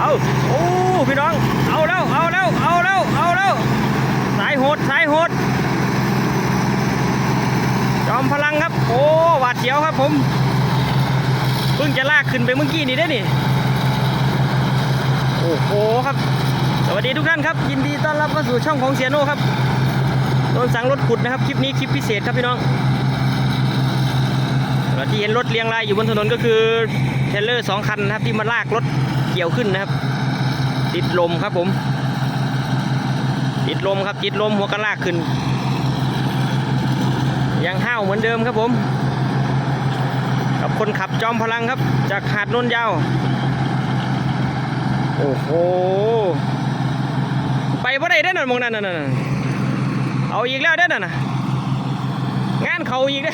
เอาโอ้พี่น้อง เอาแล้ว เอาแล้ว เอาแล้ว เอาแล้ว สายโหด สายโหด จอมพลังครับ โอ้หวาดเสียวครับผม เพิ่งจะลากขึ้นไปเมื่อกี้นี่ได้นี่ โอ้โหครับ สวัสดีทุกท่านครับ ยินดีต้อนรับเข้าสู่ช่องของเสียโน่ครับ โดนสั่งรถขุดนะครับ คลิปนี้คลิปพิเศษครับพี่น้องที่เห็นรถเรียงรายอยู่บนถนนก็คือเทรลเลอร์สองคันนะครับที่มาลากรถ เกี่ยวขึ้นนะครับ ติดลมครับผม ติดลมครับติดลมหัวกระลากขึ้น ยังห้าวเหมือนเดิมครับผม กับคนขับจอมพลังครับ จากหาดโนนยาว โอ้โห ไปบ่ได้เด้อนั่นหมองนั่นนั่นนั่นเอาอีกแล้วเด้อนั่นน่ะงานเขาอีกเด้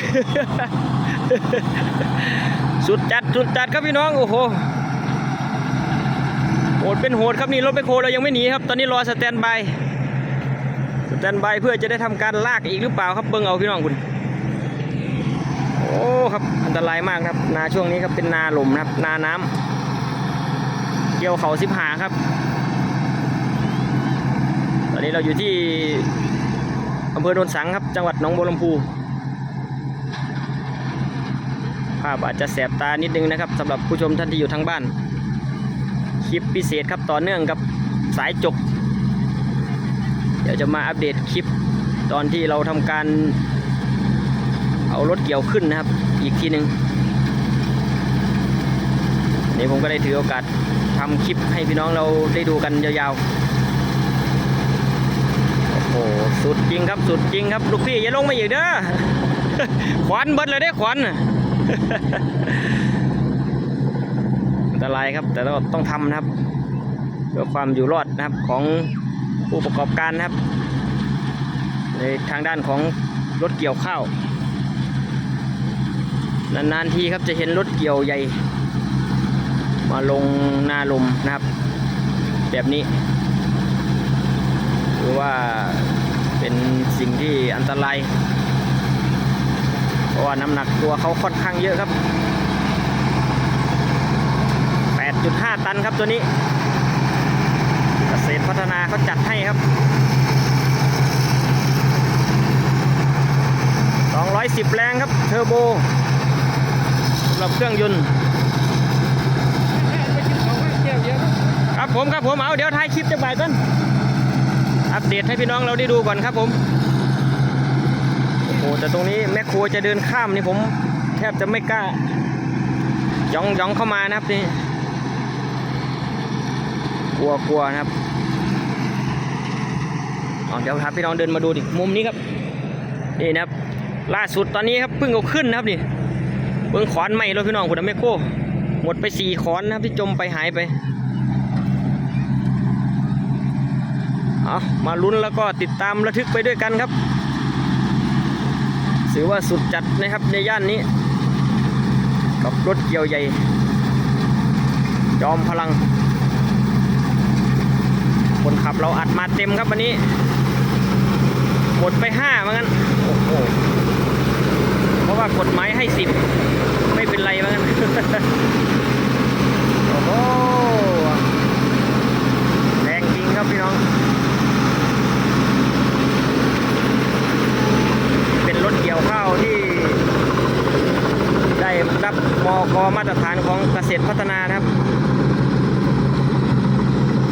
สุดจัด สุดจัดครับพี่น้อง โอ้โห โหดเป็นโหดครับนี่รถไปโคเรายังไม่หนีครับ ตอนนี้รอสแตนบายสแตนบายเพื่อจะได้ทำการลากอีกหรือเปล่าครับเบิ่งเอาพี่น้องคุณโอ้ครับอันตรายมากครับ นาช่วงนี้ครับเป็นนาหลุมครับ นาน้ำเกี่ยวเขาสิบหาครับ ตอนนี้เราอยู่ที่อำเภอโนนสังครับจังหวัดหนองบัวลำพูภาพอาจจะแสบตานิดนึงนะครับสำหรับผู้ชมท่านที่อยู่ทางบ้าน ลิปพิเศษครับต่อเนื่องกับสายจก เดี๋ยวจะมาอัปเดตคลิปตอนที่เราทำการเอารถเกี่ยวขึ้นนะครับ อีกทีหนึ่งนี่ผมก็ได้ถือโอกาสทำคลิปให้พี่น้องเราได้ดูกันยาวๆ โอ้โห สุดจริงครับ สุดจริงครับ ลูกพี่อย่าลงมาอีกเด้อ ขวัญเบิดเลยได้ขวัญอัน ตรายครับ แต่เราต้องทำนะครับเพื่อความอยู่รอดนะครับของผู้ประกอบการนะครับ ในทางด้านของรถเกี่ยวข้าวนานๆทีครับจะเห็นรถเกี่ยวใหญ่ มาลงนาลมนะครับ แบบนี้หรือว่าเป็นสิ่งที่อันตราย เพราะว่าน้ำหนักตัวเขาค่อนข้างเยอะครับ 8.5ตันครับตัวนี้เกษตรพัฒนาเขาจัดให้ครับ 210 แรงครับ เทอร์โบสำหรับเครื่องยนต์ครับผมครับผมเอาเดี๋ยวถ่ายคลิปจะบ่ายก่อนอัปเดตให้พี่น้องเราได้ดูก่อนครับผมโอ้โหแต่ตรงนี้แม่ครัวจะเดินข้ามนี่ผม แทบจะไม่กล้าย่องย่องเข้ามานะครับนี่ กลัวกลัวนะครับเดี๋ยวครับพี่น้องเดินมาดูดิมุมนี้ครับนี่นะครับ ล่าสุดตอนนี้ครับเพิ่งเอาขึ้นนะครับนี่เบิ่งขอนใหม่แล้วพี่น้องคุณแม่โคหมดไปสี่ขอนนะครับที่จมไปหายไปเอามาลุ้นแล้วก็ติดตามระทึกไปด้วยกันครับถือว่าสุดจัดนะครับในย่านนี้ กับรถเกี่ยวใหญ่ จอมพลัง คนขับเราอัดมาเต็มครับวันนี้ หมดไปห้าเหมือนกันโอ้โหเพราะว่ากฎหมายให้สิบไม่เป็นไรเหมือนกันโอ้โหแรงจริงครับพี่น้อง เป็นรถเกี่ยวข้าวที่ ได้รับมอกมาตรฐานของเกษตรพัฒนานะครับ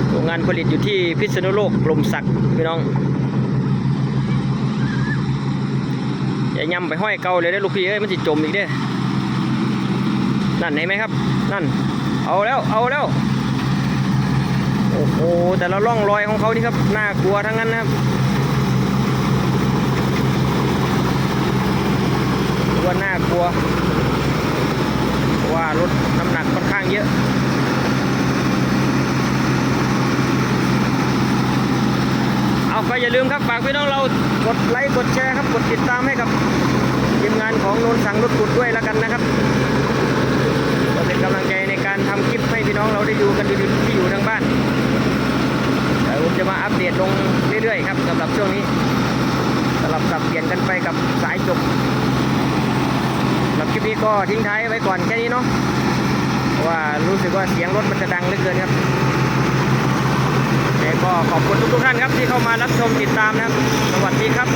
โร งานผลิตอยู่ที่พิษณุโลกกลมศักดิ์พี่น้องอย่ายำไปห้อยเกาเลยได้ลูกพี่เอ้ยมันจะจมอีกเด้นั่นเห็นไหมครับ นั่น เอาแล้วเอาแล้ว โอ้โหแต่ละร่องรอยของเขานี่ครับน่ากลัวทั้งนั้นนะครับว่าน่ากลัวว่ารถน้ำหนักค่อนข้างเยอะ เอย่าลืมครับฝากพี่น้องเรากดไลค์กดแชร์ครับกดติดตามให้กับทีมงานของโนนสังรถกุดด้วยแล้วกันนะครับก็เป็นกำลังใจในการทำคลิปให้พี่น้องเราได้ดูกันดูที่อยู่ทางบ้านเดี๋ยวผมจะมาอัปเดตลงเรื่อยๆครับสำหรับช่วงนี้สลับสับเปลี่ยนกันไปกับสายจบสำหรับคลิปนี้ก็ทิ้งท้ายไว้ก่อนแค่นี้เนาะเพราะว่ารู้สึกว่าเสียงรถมันจะดังเหลือเกินครับ ก็ขอบคุณทุกๆท่านครับที่เข้ามารับชมติดตามนะครับ สวัสดีครับ